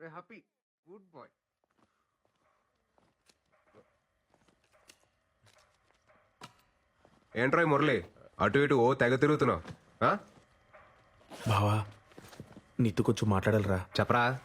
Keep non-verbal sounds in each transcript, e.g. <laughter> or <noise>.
రే happy good bye. ఏంట్రా ఈ మురళి? అటు ఇటు ఓ తెగ తిరుగుతున్నావు. ఆ? బావా నీతో కొంచెం మాట్లాడాలిరా. చెప్పరా?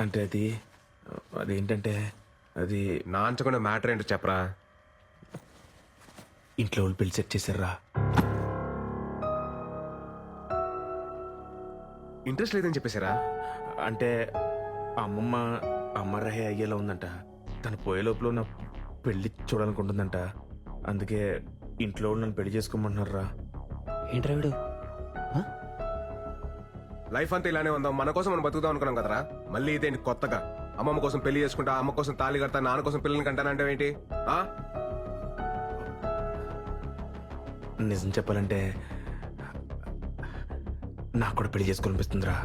అంటే అది అదేంటంటే అది నాంచకుండా మ్యాటర్ ఏంటో చెప్పరా? ఇంట్లో వాళ్ళు పెళ్ళి సెట్ చేశారా? ఇంట్రెస్ట్ లేదని చెప్పేశారా? అంటే అమ్మమ్మ అమ్మరహే అయ్యేలా ఉందంట. తను పోయే లోపల నా పెళ్ళి చూడాలనుకుంటుందంట. అందుకే ఇంట్లో వాళ్ళు నన్ను పెళ్ళి చేసుకోమంటున్నారా ఏంట్రా వీడు? లైఫ్ అంతా ఇలానే ఉందాం. మన కోసం మనం బతుకుదాం అనుకున్నాం కదరా. మళ్ళీ ఇదేంటి కొత్తగా? అమ్మమ్మ కోసం పెళ్ళి చేసుకుంటా అమ్మ కోసం తాళి కడతా నాన్న కోసం పిల్లల్ని కంటానంటే ఏంటి? ఆ? నిజం చెప్పాలంటే నాకు కూడా పెళ్ళి చేసుకోవాలనిపిస్తుందిరా.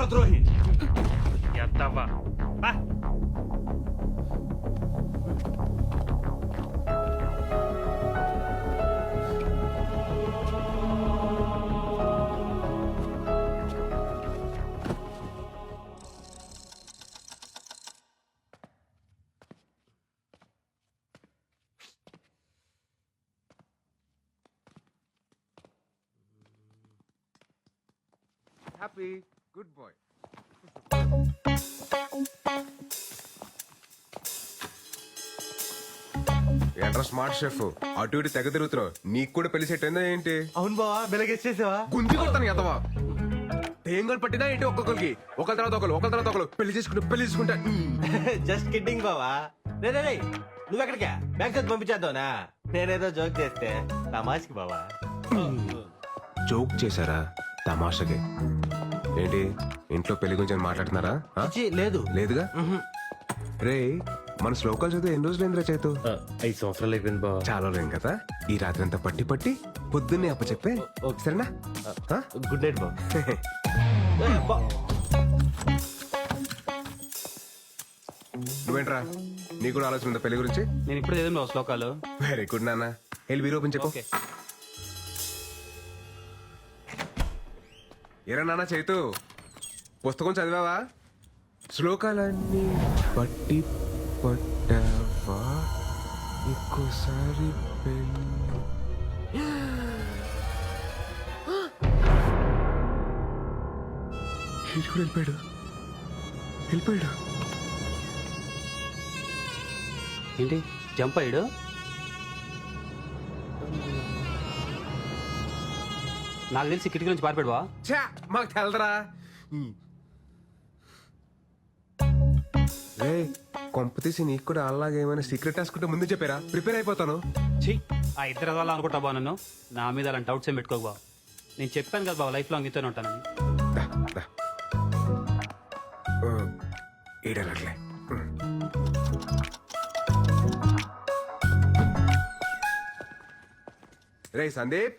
pra torre! Já tava. Ah! happy. Good bye. ఏంట్రా స్మార్ట్ షెఫ్? అటు ఇటు తెగ తిరుగుతున్నావు. నీకు కూడా పెళ్ళి సెట్ అయిందా ఏంటి? అవును బావా వెలగేసేసావా గుంజి కొడతాను ఎదవా తేంగలు పట్టినా ఏంటి ఒక్కొక్కరికి? ఒకరి తర్వాత ఒకరు ఒకరి తర్వాత ఒకరు పెళ్ళి చేసుకుంటూ పెళ్ళి చేసుకుంటా. జస్ట్ కిడ్డింగ్ బావా. రే రే రే నువ్వు ఎక్కడికా? బ్యాంక్ పంపించేద్దావునా? నేనేదో జోక్ చేస్తే తమాష్కి బావా. జోక్ చేశారా? తమాషకి. ఏంటి? ఇంట్లో పెళ్ళి గురించి ఏమైనా మాట్లాడుతున్నారా? ఆ? లేదు. లేదుగా? రే మన శ్లోకాలు చదివి ఎన్ని రోజులు ఏంద్రా చేతు? ఐదు సంవత్సరాలు అయిపోయింది బావా. చాలా లేం కదా? ఈ రాత్రి అంతా పట్టి పట్టి పొద్దున్నే అప్ప చెప్పే సరేనా? ఆ? గుడ్ నైట్ బావ. <laughs> నువ్వేంట్రా? నీకు కూడా ఆలోచన ఉందా పెళ్ళి గురించి? నేను ఇప్పుడు చదివిన శ్లోకాలు. వెరీ గుడ్ నాన్న. వెళ్ళి వీరు ఓపెన్ చెప్పు ఏరా నాన్న చైతు. పుస్తకం చదివావా? శ్లోకాలన్నీ పట్టి పట్టావా ఇంకోసారి పెళ్ళి వీడు కూడా వెళ్ళిపోయాడు. వెళ్ళిపోయాడు. ఏంటి? జంప్ అయ్యాడు? నాకు తెలిసి కిటికీ నుంచి పారిపోయాడు బా ఛా మాకు తెలదరా. రే కొంప తీసి నీకు కూడా అలాగే ఏమైనా సీక్రెట్ రాసుకుంటే ముందు చెప్పారా. ప్రిపేర్ అయిపోతాను. ఛీ ఆ ఇద్దరు వాళ్ళ అనుకుంటా బా నన్ను? నా మీద అలాంటి డౌట్స్ ఏం పెట్టుకోకు బా నేను చెప్పాను కదా బాబా లైఫ్ లాంగ్ నీతోనే ఉంటానని. దా, దా. ఆ, ఈడనట్లే ఉమ్. రే సందీప్.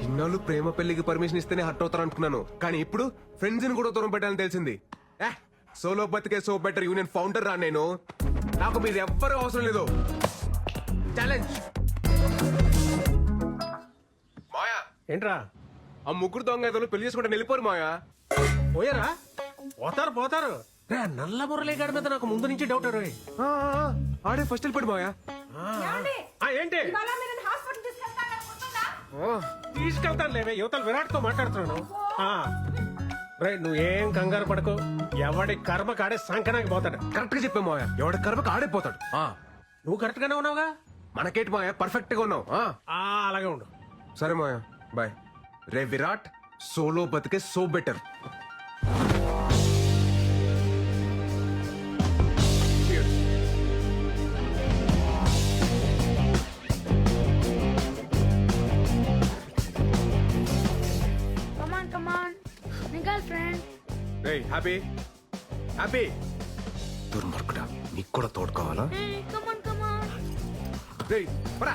ఇన్నాళ్ళు ప్రేమ పెళ్ళికి పర్మిషన్ ఇస్తేనే హట్ అవుతారు అనుకున్నాను కానీ ఇప్పుడు ఫ్రెండ్స్ని కూడా దూరం పెట్టాలని తెలిసింది. సోలో బతికే సో బెటర్ యూనియన్ ఫౌండర్ రా నేను. నాకు మీరు ఎవ్వరూ అవసరం లేదు. ఛాలెంజ్ మాయా. ఏంట్రా? ఆ ముగ్గురు దొంగ ఏదో పెళ్ళి చేసుకుంటే వెళ్ళిపోరు మాయా. పోయారా? పోతారు పోతారు. రే నల్ల మురళీగాడి మీద నాకు ముందు నుంచి డౌట్ ఆ, ఆ, ఆ, ఆడే ఫస్ట్ వెళ్ళిపోడు మాయా? ఏంటి? తీసుకెళ్తాను లేవే యువతల విరాట్తో మాట్లాడుతున్నాను నువ్వు ఏం కంగారు పడకు. ఎవడి కర్మ కాడే సంకనాకి పోతాడు. కరెక్ట్గా చెప్పే మావయ్య. ఎవడ కర్మకు ఆడైపోతాడు ఆ, నువ్వు కరెక్ట్ గానే ఉన్నావుగా? మనకేంటి మావయ్య? పర్ఫెక్ట్గా ఉన్నావు అలాగే ఉండు. సరే మావయ్య. బాయ్. రే విరాట్ సోలో బతికే సో బెటర్. రే హ్యాపీ? హ్యాపీ? దుర్మార్గుడా నీకు కూడా తోడు కావాలా? Hey, come on, come on. రే పరా.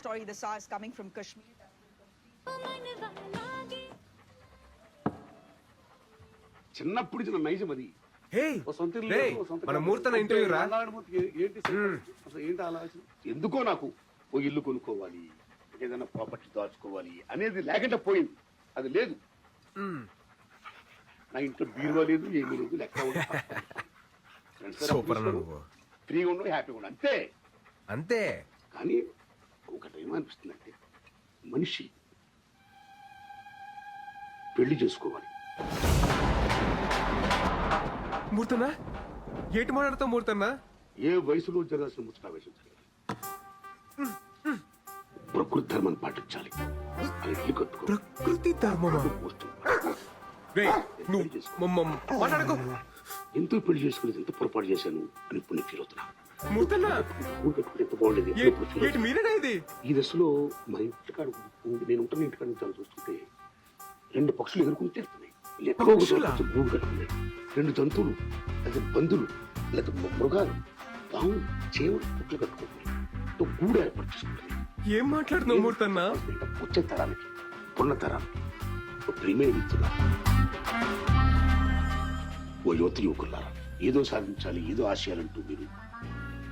story the saw is coming from Kashmir. చిన్నప్పుడు ఇచ్చిన నైజం అది. హే ఓ సొంత ఇల్లు రే లేదు, ఓ సొంత మన కారు. మూర్తన అంటే ఇంటర్వ్యూ రా. నారాయణమూర్తికి ఏ- ఏంటి సంగతి? అసలు ఏంటి ఆలోచన? ఎందుకో నాకు ఓ ఇల్లు కొనుక్కోవాలి ఏదైనా ప్రాపర్టీ దాచుకోవాలి అనేది లేకుండా పోయింది. అది లేదు. నా ఇంట్లో బీరువా లేదు ఏమీ లేదు లెక్క ఉంది. Friends దగ్గర సూపర్ అన్న తీసుకో. నువ్వు ఫ్రీగా ఉండవు హ్యాపీగా ఉండవు అంతే. అంతే. కానీ ఒకటి ఏమనిపిస్తుంది అంటే మనిషి పెళ్ళి చేసుకోవాలి. మూర్తనా ఏటి మాట్లాడుతావు మూర్తన్నా? ఏ వయసులో జరగాల్సిన ముచ్చట వయసు జరగాలి. ప్రకృతి ధర్మాన్ని పాటించాలి. అది ఇల్లు కట్టుకో. ప్రకృతి ధర్మమా? మోస్ట్ రే నువ్వు మ- మ- మాట్లాడకు. ఎంతో పెళ్ళి చేసుకునేది ఎంత పొరపాటు చేశాను అని ఇప్పుడు నేను ఫీల్ అవుతున్నా. ఏటి మీరేనా ఇది? ఈ దశలో మా ఇంటికాడ నేను ఉంటున్న ఇంటికాడ నుంచి చూస్తుంటే రెండు పక్షులు పక్షులా? కొంచెం గూడు కట్టుకున్నాయి రెండు జంతువులు లేదా లేదా మ- మృగాలు పాము చేవులు పుట్లు కట్టుకుంటున్నాయి. గూడు ఏర్పాటు చేసుకుంటున్నాయి. ఏం మాట్లాడుతున్నావు మూర్తన్నా వచ్చే తరానికి పున్న తరానికి. ప్రియమైన మిత్రులా ఓ యువత యువకులారా ఏదో సాధించాలి ఏదో ఆశయాలంటూ మీరు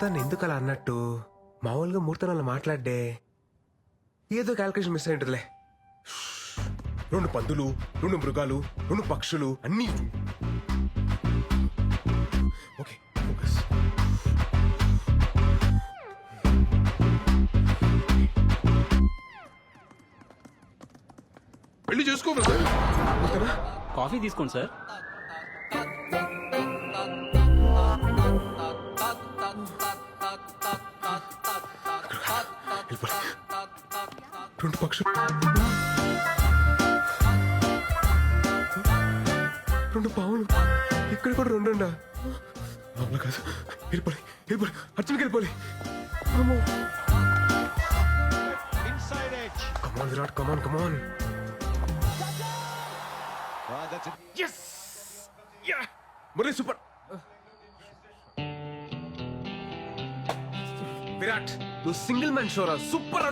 మూర్తాన్ని ఎందుకు అలా అన్నట్టు? మామూలుగా మూర్తన్ అలా మాట్లాడే ఏదో క్యాల్కులేషన్ మిస్ అయింటుందిలే రెండు పందులు రెండు మృగాలు రెండు పక్షులు అన్నీ ఓకే ఫోకస్ పెళ్ళి చేసుకో బ్రదర్ కాఫీ తీసుకోండి సార్ రెండు పక్షులు. రెండు పావులు. ఇక్కడ కూడా రెండు ఉండా? అవునా కాదు. వెళ్ళిపోయి వెళ్ళిపోయి అర్జున్కి వెళ్ళిపోయి come on Virat come on come on yes yeah Murali super Virat నువ్వు సింగిల్ మ్యాన్ షోరా సూపర్